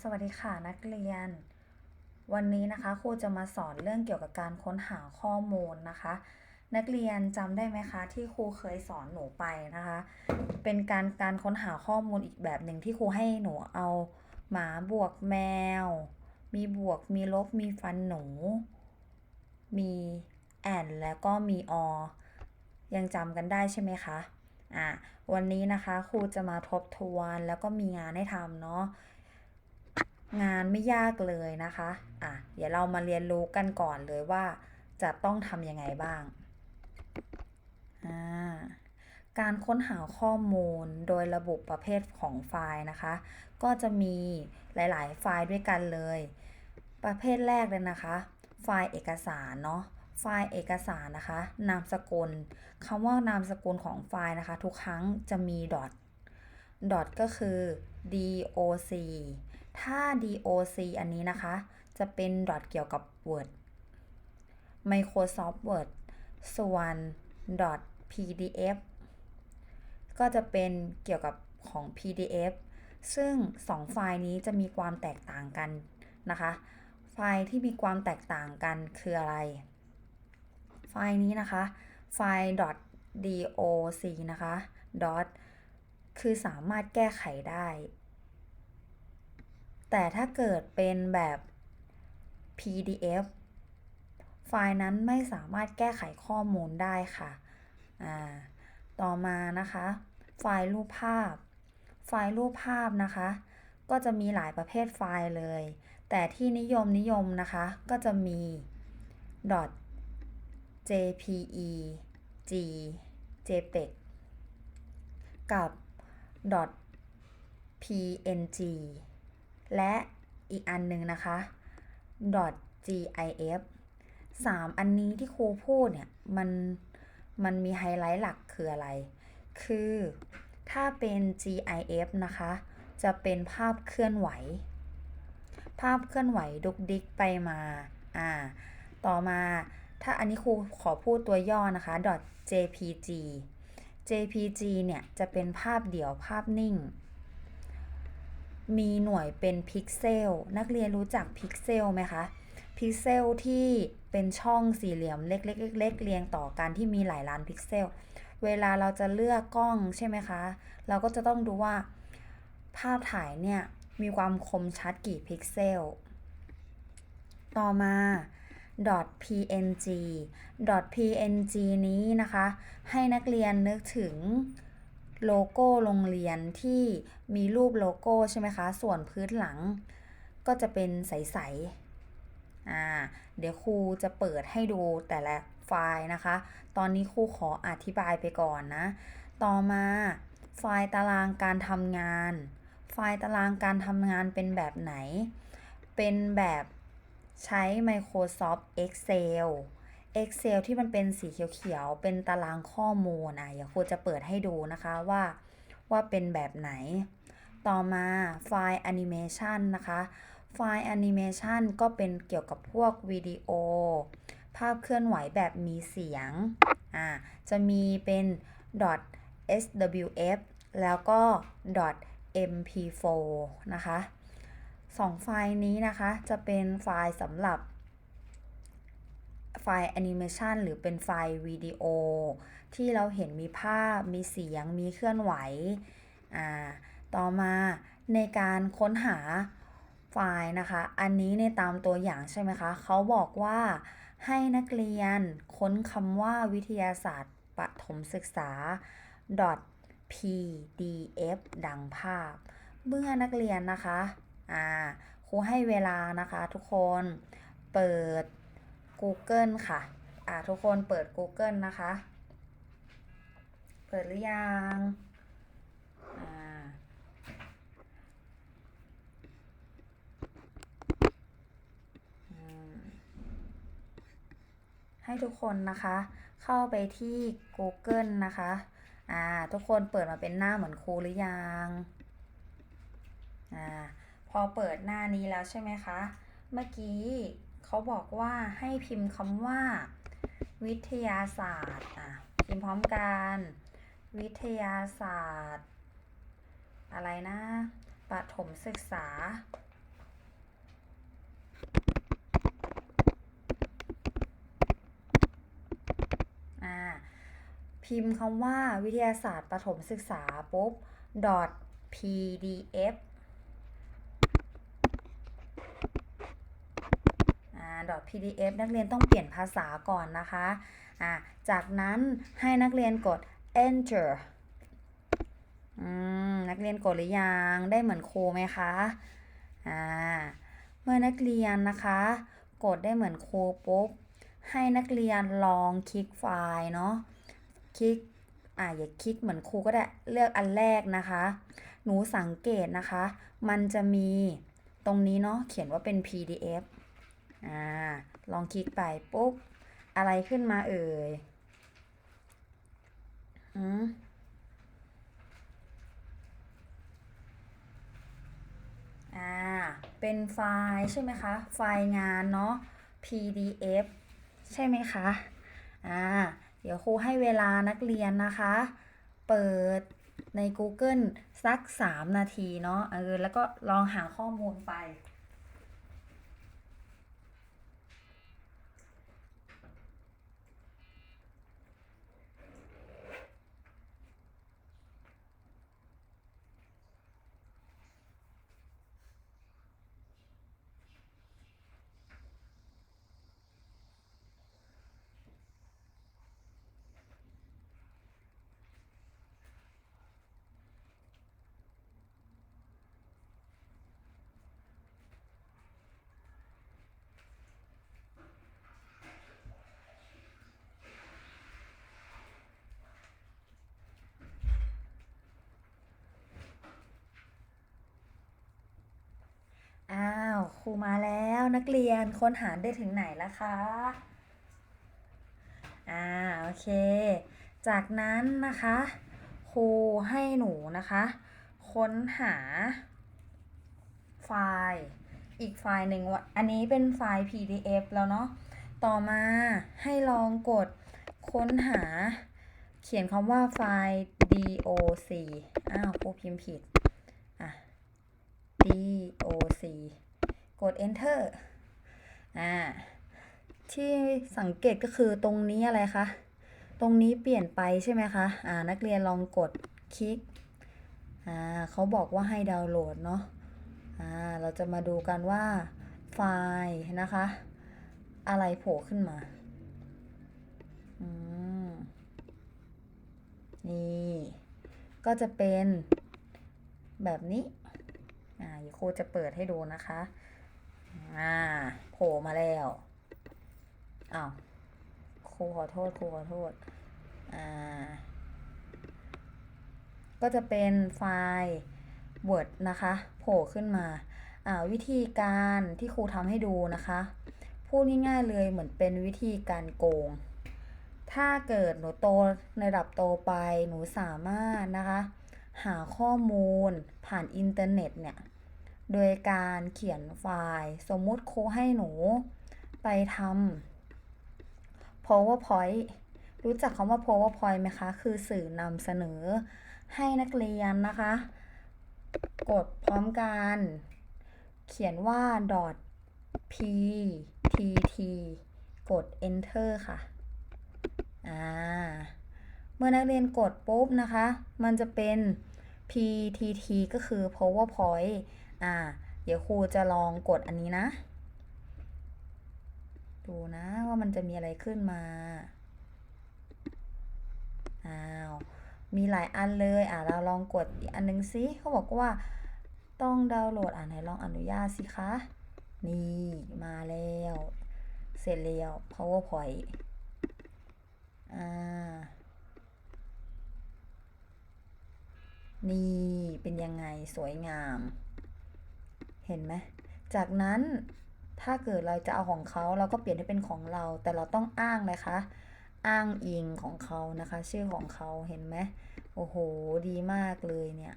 สวัสดีค่ะนักเรียน วันนี้นะคะครูจะมาสอนเรื่องเกี่ยวกับการค้นหาข้อมูลนะคะ นักเรียนจำได้ไหมคะ ที่ครูเคยสอนหนูไปนะคะ เป็นการการค้นหาข้อมูลอีกแบบหนึ่งที่ครูให้หนูเอาหมาบวกแมว มีบวกมีลบมีฟันหนู มีแอนแล้วก็มีอยังจำกันได้ใช่ไหมคะอะวันนี้นะคะครูจะมาทบทวนแล้วก็มีงานให้ทำเนาะ งานไม่ยากเลยนะคะ อะ เดี๋ยวเรามาเรียนรู้กันก่อนเลยว่า จะต้องทำยังไงบ้าง อ่า การค้นหาข้อมูลโดยระบุประเภทของไฟล์นะคะ ก็จะมีหลาย ๆ ไฟล์ด้วยกันเลย ประเภทแรกเลยนะคะ ไฟล์เอกสารเนาะไฟล์เอกสารนะคะ นามสกุลคำว่านามสกุลของไฟล์นะคะ ทุกครั้งจะมีดอทดอทก็คือ doc ถ้า doc อันนี้นะคะ จะเป็นดอทเกี่ยวกับ Word Microsoft Word ส่วน dot pdf ก็จะเป็นเกี่ยวกับของ PDF ซึ่ง 2 ไฟล์นี้จะมีความแตกต่างกันนะคะ ไฟล์ที่มีความแตกต่างกันคืออะไร ไฟล์นี้นะคะ ไฟล์ .doc นะคะ dot คือสามารถแก้ไขได้ แต่ถ้าเกิดเป็นแบบ PDF ไฟล์นั้นไม่สามารถแก้ไขข้อมูลได้ค่ะ ต่อมานะคะ ไฟล์รูปภาพ ไฟล์รูปภาพนะคะ ก็จะมีหลายประเภทไฟล์เลย แต่ที่นิยมนิยมนะคะ ก็จะมี .jpeg jpeg กับ .png และอีกอันหนึ่งนะคะ .gif 3 อันนี้ที่ครูพูดเนี่ยมันมันมีไฮไลท์หลักคืออะไร คือถ้าเป็น GIF นะคะ จะเป็นภาพเคลื่อนไหว ภาพเคลื่อนไหวดุกดิกไปมา อ่า ต่อมาถ้าอันนี้ครูขอพูดตัวย่อนะคะ .jpg jpg เนี่ยจะเป็นภาพเดี่ยวภาพนิ่ง มีหน่วยเป็นพิกเซล นักเรียนรู้จักพิกเซลไหมคะ พิกเซลที่เป็นช่องสี่เหลี่ยมเล็กๆเล็กๆเรียงต่อกันที่มีหลายล้านพิกเซล เวลาเราจะเลือกกล้องใช่ไหมคะ เราก็จะต้องดูว่า ภาพถ่ายเนี่ย มีความคมชัดกี่พิกเซล ต่อมา .png .png นี้นะคะ ให้นักเรียนนึกถึง โลโก้โรงเรียนที่มีรูปโลโก้ใช่ไหมคะ ส่วนพื้นหลังก็จะเป็นใสๆอ่าเดี๋ยวครูจะเปิดให้ดูแต่ละไฟล์นะคะ ตอนนี้ครูขออธิบายไปก่อนนะ ต่อมาไฟล์ตารางการทำงาน ไฟล์ตารางการทำงานเป็นแบบไหน เป็นแบบใช้ Microsoft Excel Excel ที่มันเป็นสีเขียวๆ เป็นตารางข้อมูลอะเดี๋ยวครูจะเปิดให้ดูนะคะว่าว่าเป็นแบบไหน ต่อมาไฟล์ Animation นะคะ ไฟล์ Animation ก็เป็นเกี่ยวกับพวกวิดีโอ ภาพเคลื่อนไหวแบบมีเสียง อ่า จะมีเป็น .swf แล้วก็ .mp4 นะคะสองไฟล์นี้นะคะจะเป็นไฟล์สำหรับ ไฟล์แอนิเมชันหรือเป็นไฟล์วิดีโอ ที่เราเห็นมีภาพ มีเสียง มีเคลื่อนไหว อ่า ต่อมาในการค้นหาไฟล์นะคะ อันนี้ในตามตัวอย่างใช่ไหมคะ เขาบอกว่าให้นักเรียนค้นคำว่าวิทยาศาสตร์ประถมศึกษา .pdf ดังภาพ เมื่อนักเรียนนะคะ อ่า ครูให้เวลานะคะทุกคน เปิด Google ค่ะ อ่าทุกคนเปิด Google นะคะ เปิดหรือยังให้ทุกคนนะคะ เข้าไปที่ Google นะคะ อ่า ทุกคนเปิดมาเป็นหน้าเหมือนครูหรือยัง อ่า พอเปิดหน้านี้แล้วใช่ไหมคะ เมื่อกี้ เขาบอกว่าให้พิมพ์คำว่า วิทยาศาสตร์อะพิมพ์พร้อมกัน วิทยาศาสตร์ อะไรนะปฐมศึกษา อ่า พิมพ์คำว่าวิทยาศาสตร์ปฐมศึกษาปุ๊บ .pdf pdf นักเรียนต้องเปลี่ยนภาษาก่อนนะคะอ่าจากนั้นให้นักเรียนกด enter อืมนักเรียนกดหรือยังได้เหมือนครูไหมคะอ่าเมื่อนักเรียนนะคะ กดได้เหมือนครูปุ๊บให้นักเรียนลองคลิกไฟล์เนาะคลิกอ่าอย่าคลิกเหมือนครูก็ได้เลือกอันแรกนะคะ หนูสังเกตนะคะ มันจะมีตรงนี้เนาะเขียนว่าเป็น PDF อ่าลองคลิกไปปุ๊บ อะไรขึ้นมาเอ่ยอืมอ่า เป็นไฟล์ใช่ไหมคะ ไฟล์งานเนาะ PDF ใช่ไหมคะ อ่า เดี๋ยวครูให้เวลานักเรียนนะคะ เปิดใน Google สัก 3 นาทีเนาะ เออ แล้วก็ลองหาข้อมูลไป อ้าว ครูมาแล้วนักเรียนค้นหาได้ถึงไหนแล้วคะ อ่าโอเค จากนั้นนะคะ ครูให้หนูนะคะ ค้นหา ไฟล์ อีกไฟล์หนึ่งว่าอันนี้เป็นไฟล์ PDF แล้วเนาะต่อมาให้ลองกดค้นหา เขียนคำว่าไฟล์ doc อ้าวครูพิมพ์ผิดอะ doc กด enter อ่าที่สังเกตก็คือตรงนี้อะไรคะ ตรงนี้เปลี่ยนไปใช่ไหมคะ อ่า นักเรียนลองกดคลิก อ่าเขาบอกว่าให้ดาวน์โหลดเนาะ อ่า เราจะมาดูกันว่าไฟล์นะคะ อะไรโผล่ขึ้นมา อืม นี่ ก็จะเป็นแบบนี้ อ่าเดี๋ยวครูจะเปิดให้ดูนะคะ อ่าโผล่มาแล้วอ้าวครูขอโทษครูขอโทษอ่าก็จะเป็นไฟล์ Word นะคะ โผล่ขึ้นมาอ่าวิธีการที่ครูทำให้ดูนะคะ พูดง่ายๆเลยเหมือนเป็นวิธีการโกง ถ้าเกิดหนูโตในระดับโตไปหนูสามารถนะคะ หาข้อมูลผ่านอินเทอร์เน็ตเนี่ย โดยการเขียนไฟล์ สมมุติครูให้หนูไปทำ powerpoint รู้จักคำว่า powerpoint ไหมคะ คือสื่อนำเสนอให้นักเรียนนะคะ กดพร้อมกัน เขียนว่า dot ptt กด enter ค่ะ อ่า เมื่อนักเรียนกดปุ๊บนะคะ มันจะเป็น PTT ก็คือ PowerPoint อ่า เดี๋ยวครูจะลองกดอันนี้นะ ดูนะว่ามันจะมีอะไรขึ้นมา อ้าว มีหลายอันเลย อ่าเราลองกดอีกอันนึงสิเขาบอกว่าต้องดาวน์โหลด อ่าไหนลองอนุญาตสิคะ นี่มาแล้ว เสร็จแล้ว PowerPoint อ่านี่เป็นยังไงสวยงาม เห็นไหมจากนั้นถ้าเกิดเราจะเอาของเขาเราก็เปลี่ยนให้เป็นของเรา แต่เราต้องอ้างเลยคะอ้างอิงของเขานะคะ ชื่อของเขาเห็นไหมโอ้โห ดีมากเลยเนี่ย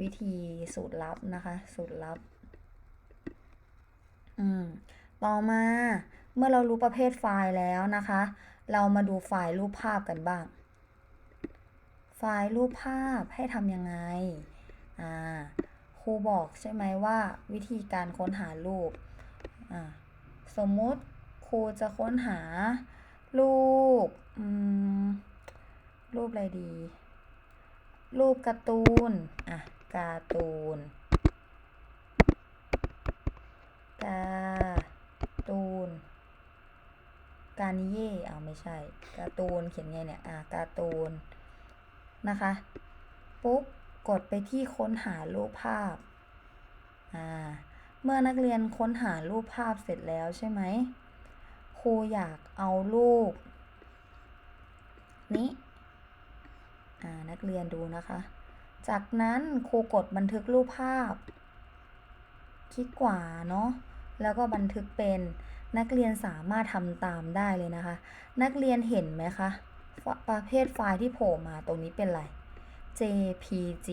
วิธีสูตรลับนะคะ สูตรลับ อืม ต่อมาเมื่อเรารู้ประเภทไฟล์แล้วนะคะ เรามาดูไฟล์รูปภาพกันบ้าง ไฟล์รูปภาพให้ทำยังไง อ่า ครูบอกใช่ไหมว่าวิธีการค้นหารูป สมมุติครูจะค้นหารูปรูปอะไรดี รูปการ์ตูน อะ การ์ตูน การ์ตูน การนิเย่เอาไม่ใช่ การ์ตูนเขียนไงเนี่ย อะ การ์ตูน นะคะ ปุ๊บ กดไปที่ค้นหารูปภาพอ่าเมื่อนักเรียนค้นหารูปภาพเสร็จแล้วใช่ไหม ครูอยากเอารูป นี้อ่านักเรียนดูนะคะ จากนั้นครูกดบันทึกรูปภาพ คลิกขวาเนาะ แล้วก็บันทึกเป็นนักเรียนสามารถทำตามได้เลยนะคะ นักเรียนเห็นไหมคะ ประเภทไฟล์ที่โผล่มาตรงนี้เป็นอะไร JPG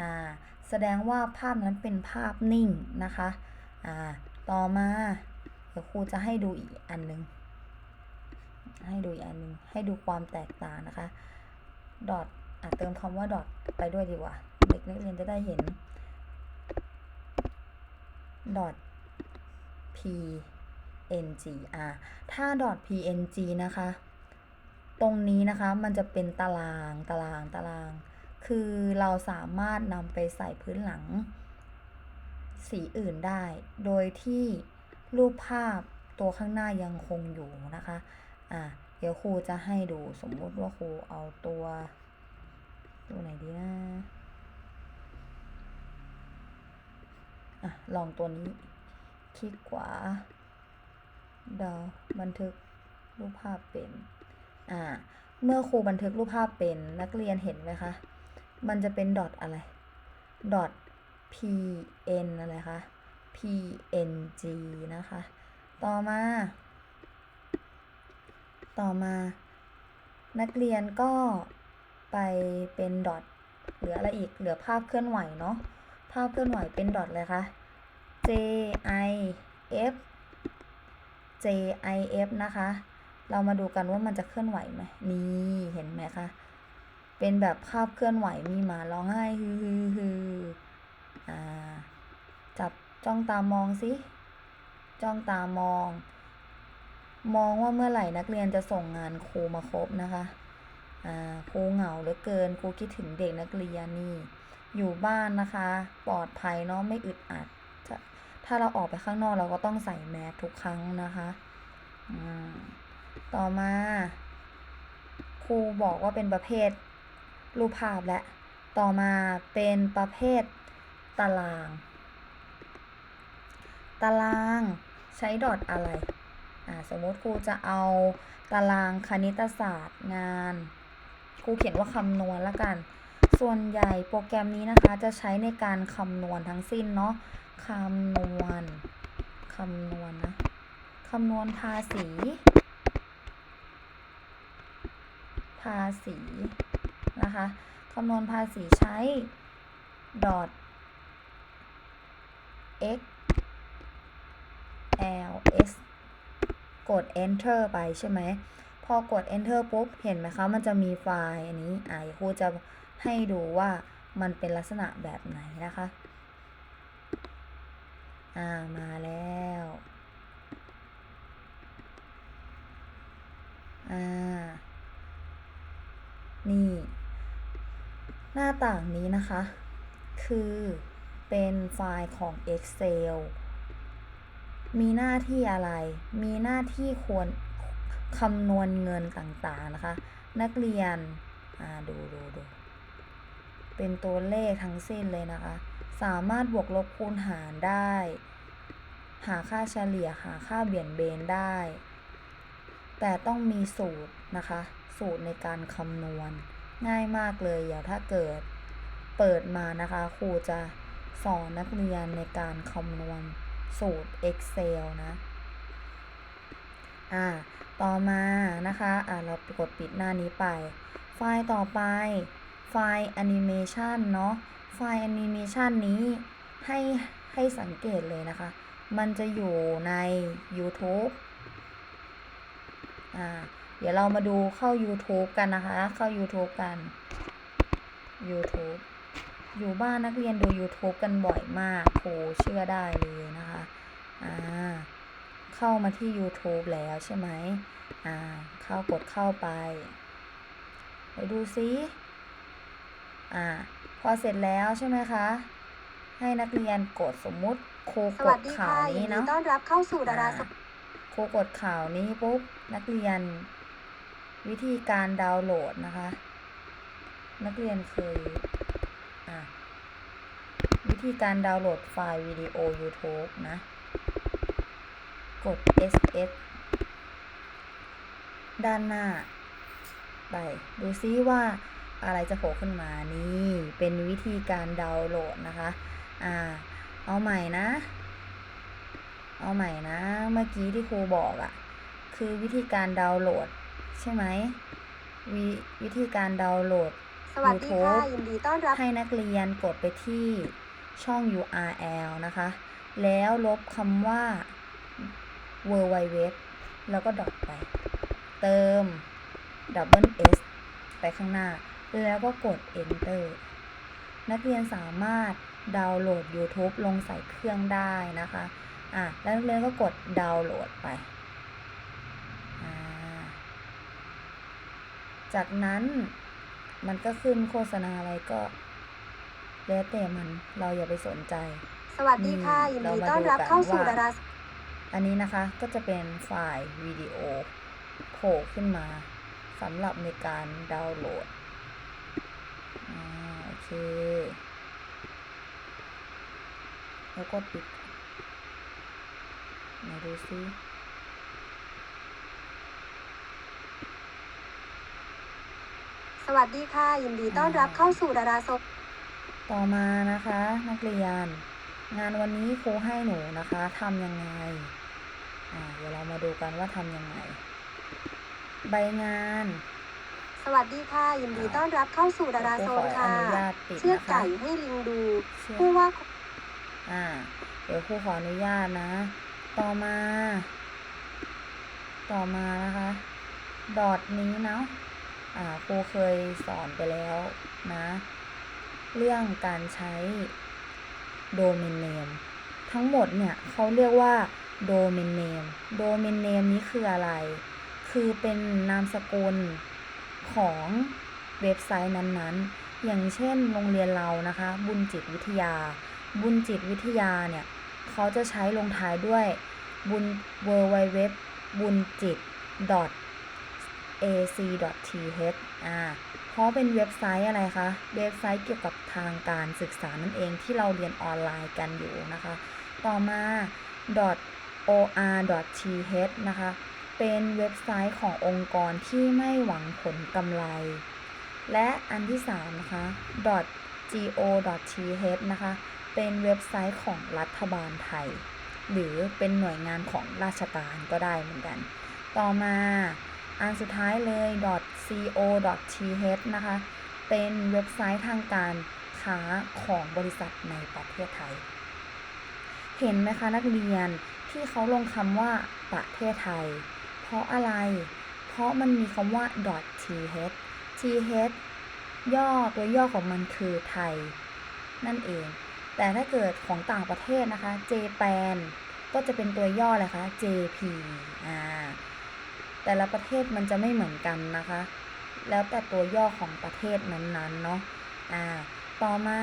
อ่าแสดงว่าภาพนั้นเป็นภาพนิ่งนะคะอ่าต่อมาเดี๋ยวครูจะให้ดูอีกอันนึง ให้ดูอีกอันนึง ให้ดูความแตกต่างนะคะดอทอะเติมคำว่าดอทไปด้วยดีกว่า เด็กนักเรียนจะได้เห็นดอท png อะถ้า dot png นะคะ ตรงนี้นะคะมันจะเป็นตารางตารางตาราง คือเราสามารถนำไปใส่พื้นหลัง สีอื่นได้ โดยที่รูปภาพตัวข้างหน้ายังคงอยู่นะคะ อะ เดี๋ยวครูจะให้ดูสมมุติว่าครูเอาตัว ตัวไหนดีนะอะ ลองตัวนี้ คลิกขวาดาวบันทึกรูปภาพเป็น อ่า เมื่อครูบันทึกรูปภาพเป็นนักเรียนเห็นไหมคะ มันจะเป็นดอทอะไร ดอท pn อะไรคะ png นะคะ ต่อมา ต่อมา นักเรียนก็ไปเป็นดอทเหลืออะไรอีก เหลือภาพเคลื่อนไหวเนาะ ภาพเคลื่อนไหวเป็นดอทเลยคะ JIF JIF นะคะ เรามาดูกันว่ามันจะเคลื่อนไหวไหมนี่เห็นไหมคะ เป็นแบบภาพเคลื่อนไหวมีหมาร้องไห้ฮือฮือฮืออ่าจับจ้องตามองสิจ้องตามอง มองว่าเมื่อไหร่นักเรียนจะส่งงานครูมาครบนะคะอ่าครูเหงาเหลือเกินครูคิดถึงเด็กนักเรียนนี่ อยู่บ้านนะคะ ปลอดภัยเนาะไม่อึดอัดถ้าเราออกไปข้างนอกเราก็ต้องใส่แมสทุกครั้งนะคะ อืม ต่อมาครูบอกว่าเป็นประเภทรูปภาพและ ต่อมาเป็นประเภทตาราง ตารางใช้ดอทอะไรอ่าสมมติครูจะเอาตารางคณิตศาสตร์งานครูเขียนว่าคำนวณละกัน ส่วนใหญ่โปรแกรมนี้นะคะจะใช้ในการคำนวณทั้งสิ้นเนาะคำนวณคำนวณนะคำนวณภาษี ภาษีนะคะคำนวณภาษีใช้ dot x l s กด enter ไปใช่ไหม พอกด enter ปุ๊บ เห็นไหมคะ มันจะมีไฟล์อันนี้อ่าครูจะให้ดูว่ามันเป็นลักษณะแบบไหนนะคะ อ่า มาแล้ว อ่า นี่ หน้าต่างนี้นะคะ คือเป็นไฟล์ของ Excel มีหน้าที่อะไร มีหน้าที่ควรคำนวณเงินต่างๆนะคะ นักเรียน อ่า ดูดูดู เป็นตัวเลขทั้งสิ้นเลยนะคะ สามารถบวกลบคูณหารได้ หาค่าเฉลี่ย หาค่าเบี่ยงเบนได้ แต่ต้องมีสูตรนะคะ สูตรในการคำนวณง่ายมากเลยเดี๋ยวถ้าเกิดเปิดมานะคะครูจะสอนนักเรียนในการคำนวณสูตร Excel นะอ่าต่อมานะคะอ่าเรากดปิดหน้านี้ไป ไฟล์ต่อไป ไฟล์ Animation เนาะไฟล์ Animation นี้ให้ให้สังเกตเลยนะคะ มันจะอยู่ใน YouTube อ่า เดี๋ยวเรามาดูเข้า YouTube กันนะคะ เข้า YouTube กัน YouTube อยู่บ้านนักเรียนดู YouTube กันบ่อยมากครูเชื่อได้เลยนะคะ อ่า เข้ามาที่ YouTube แล้วใช่ไหมอ่า เข้ากดเข้าไป ไปดูซิอ่า พอเสร็จแล้วใช่ไหมคะ ให้นักเรียนกดสมมุติครูสกวัสดดีข่าค่ะวยินี้นดีเนาะต้อนรับเข้าสู่ดาราสอ่าค รูกดข่าวนี้ปุ๊บนักเรียน วิธีการดาวน์โหลดนะคะ นักเรียนเคยอะวิธีการดาวน์โหลดไฟล์วิดีโอ YouTube นะ กด SS ด้านหน้า ไป ดูซิว่าอะไรจะโผล่ขึ้นมานี่ เป็นวิธีการดาวน์โหลดนะคะ อ่า เอาใหม่นะ เอาใหม่นะ เมื่อกี้ที่ครูบอกอะ่ะ คือวิธีการดาวน์โหลด ใช่ไหมววิธีการดาวน์โหลด สวัสดีค่ะ YouTube ยินดีต้อนรับ ให้นักเรียนกดไปที่ช่อง URL นะคะ แล้วลบคำว่า w w w แล้วก็ดอทไป เติม double s ไปข้างหน้า แล้วก็กด enter นักเรียนสามารถดาวน์โหลด YouTube ลงใส่เครื่องได้นะคะ อะแล้วนักเรียนก็กดดาวน์โหลดไปอ่าจากนั้นมันก็ขึ้นโฆษณาอะไรก็แล้วแต่มันเราอย่าไปสนใจ สวัสดีค่ะนี่ยินเราดีมาต้อนดูรับกันเข้าสู่ว่าดาราอันนี้นะคะก็จะเป็นไฟล์วิดีโอโผล่ขึ้นมาสำหรับในการดาวน์โหลดอ่าโอเค แล้วก็ปิด มาดูซิสวัสดีค่ะ ยินดีต้อนรับเข้าสู่ดาราศพต่อมานะคะ นักเรียน งานวันนี้ครูให้หนูนะคะทำยังไงอ่าเดี๋ยวเรามาดูกันว่าทำยังไง ใบงาน สวัสดีค่ะ ยินดีต้อนรับเข้าสู่ดาราโซนค่ะเดี๋ยวครูขออนุญาตปิดเชือดนะคะไก่ให้ลิงดูเชื่อผู้ว่าอ่า เดี๋ยวครูขออนุญาตนะ ต่อมา ต่อมานะคะ ดอทนี้เนาะอ่าครูเคยสอนไปแล้วนะ เรื่องการใช้โดเมนเนมทั้งหมดเนี่ยเขาเรียกว่าโดเมนเนมโดเมนเนมนี้คืออะไร คือเป็นนามสกุลของเว็บไซต์นั้นๆ อย่างเช่นโรงเรียนเรานะคะ บุญจิตวิทยา บุญจิตวิทยาเนี่ย เขาจะใช้ลงท้ายด้วยบุญ w w w บุญจิต ac.th อ่าเพราะเป็นเว็บไซต์อะไรคะ เว็บไซต์เกี่ยวกับทางการศึกษานั่นเองที่เราเรียนออนไลน์กันอยู่นะคะ ต่อมา .or.th นะคะ เป็นเว็บไซต์ขององค์กรที่ไม่หวังผลกำไร และอันที่ 3 นะคะ .go.th นะคะ เป็นเว็บไซต์ของรัฐบาลไทย หรือเป็นหน่วยงานของราชการก็ได้เหมือนกัน ต่อมาอันสุดท้ายเลย .co.th นะคะ เป็นเว็บไซต์ทางการค้าของบริษัทในประเทศไทย เห็นไหมคะนักเรียนที่เขาลงคำว่าประเทศไทย เพราะอะไร เพราะมันมีคำว่า .th th ย่อตัวย่อของมันคือไทย นั่นเอง แต่ถ้าเกิดของต่างประเทศนะคะ Japan ก็จะเป็นตัวย่ออะไรคะ JP อ่าแต่ละประเทศมันจะไม่เหมือนกันนะคะ แล้วแต่ตัวย่อของประเทศนั้นๆเนาะอ่าต่อมา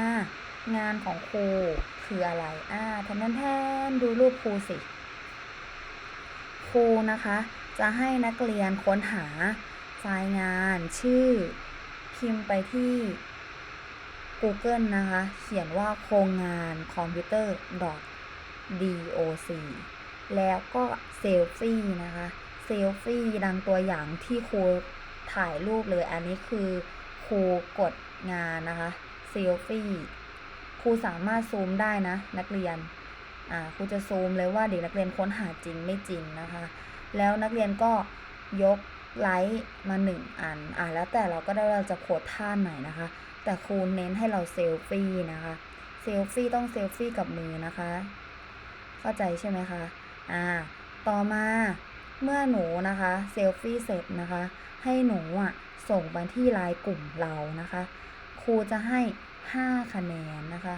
งานของครูคืออะไรอ่าแทนแทนดูรูปครูสิครูนะคะ จะให้นักเรียนค้นหาไฟล์งานชื่อพิมพ์ไปที่ Google นะคะ เขียนว่าโครงงานคอมพิวเตอร์ doc แล้วก็เซลฟี่นะคะเซลฟี่ดังตัวอย่างที่ครูถ่ายรูปเลย อันนี้คือครูกดงานนะคะเซลฟี่ครูสามารถซูมได้นะ นักเรียนอ่าครูจะซูมเลยว่าเด็กนักเรียนค้นหาจริงไม่จริงนะคะ แล้วนักเรียนก็ยกไลค์มาหนึ่งอันอ่าแล้วแต่เราก็ได้เราจะโพสท่าไหนนะคะ แต่ครูเน้นให้เราเซลฟี่นะคะ เซลฟี่ต้องเซลฟี่กับมือนะคะ เข้าใจใช่ไหมคะ อ่า ต่อมาเมื่อหนูนะคะเซลฟี่เสร็จนะคะ ให้หนูอะส่งไปที่ไลน์กลุ่มเรานะคะ ครูจะให้ 5 คะแนนนะคะ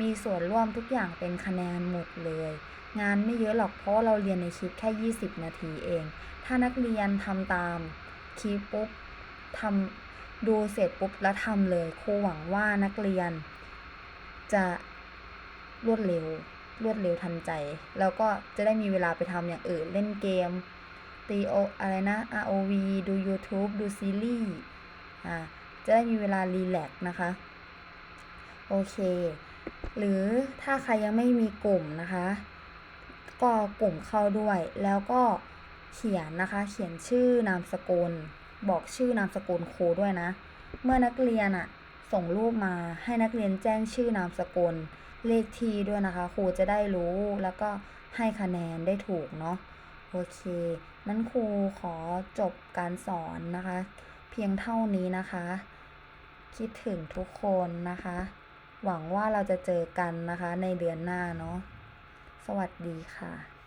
มีส่วนร่วมทุกอย่างเป็นคะแนนหมดเลย งานไม่เยอะหรอกเพราะเราเรียนในคลิปแค่ 20 นาทีเอง ถ้านักเรียนทำตามคลิปปุ๊บทำ ดูเสร็จปุ๊บแล้วทำเลยครูหวังว่านักเรียน จะรวดเร็ว รวดเร็วทันใจ แล้วก็จะได้มีเวลาไปทำอย่างอื่น เล่นเกม ตีโออะไรนะ ROV ดู YouTube ดูซีรีส์อ่าจะได้มีเวลารีแลกซ์นะคะ โอเค หรือถ้าใครยังไม่มีกลุ่มนะคะ ก็กลุ่มเข้าด้วยแล้วก็เขียนนะคะ เขียนชื่อนามสกุล บอกชื่อนามสกุลครูด้วยนะ เมื่อนักเรียนอะส่งรูปมาให้นักเรียนแจ้งชื่อนามสกุล เลขที่ด้วยนะคะ ครูจะได้รู้แล้วก็ให้คะแนนได้ถูกเนาะโอเคนั้นครูขอจบการสอนนะคะ เพียงเท่านี้นะคะ คิดถึงทุกคนนะคะ หวังว่าเราจะเจอกันนะคะในเดือนหน้าเนาะสวัสดีค่ะ